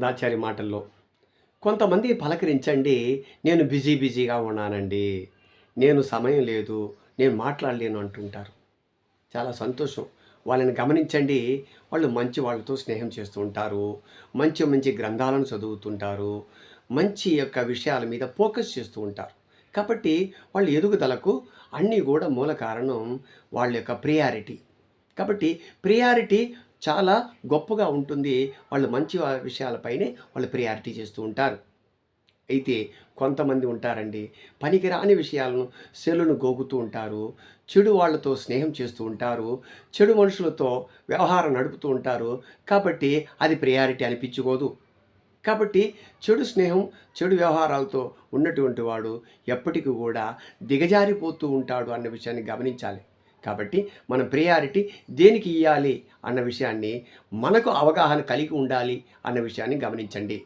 గ్రంథాచారి మాటల్లో కొంతమంది పలకరించండి నేను బిజీ బిజీగా ఉన్నానండి నేను సమయం లేదు నేను మాట్లాడలేను అంటుంటారు. చాలా సంతోషం. వాళ్ళని గమనించండి వాళ్ళు మంచి వాళ్ళతో స్నేహం చేస్తూ ఉంటారు మంచి మంచి గ్రంథాలను చదువుతుంటారు మంచి యొక్క విషయాల మీద ఫోకస్ చేస్తూ ఉంటారు. కాబట్టి వాళ్ళ ఎదుగుదలకు అన్నీ కూడా మూల కారణం వాళ్ళ యొక్క ప్రియారిటీ. కాబట్టి ప్రియారిటీ చాలా గొప్పగా ఉంటుంది. వాళ్ళు మంచి విషయాలపైనే వాళ్ళు ప్రియారిటీ చేస్తూ ఉంటారు. అయితే కొంతమంది ఉంటారండి. పనికిరాని విషయాలను సెలును గోగుతూ ఉంటారు. చెడు వాళ్ళతో స్నేహం చేస్తూ ఉంటారు. చెడు మనుషులతో వ్యవహారం నడుపుతూ ఉంటారు. కాబట్టి అది ప్రియారిటీ అనిపించుకోదు. కాబట్టి చెడు స్నేహం చెడు వ్యవహారాలతో ఉన్నటువంటి వాడు ఎప్పటికీ కూడా దిగజారిపోతూ ఉంటాడు అన్న విషయాన్ని గమనించాలి. కాబట్టి మన ప్రియారిటీ దేనికి ఇవ్వాలి అన్న విషయాన్ని మనకు అవగాహన కలిగి ఉండాలి అన్న విషయాన్ని గమనించండి.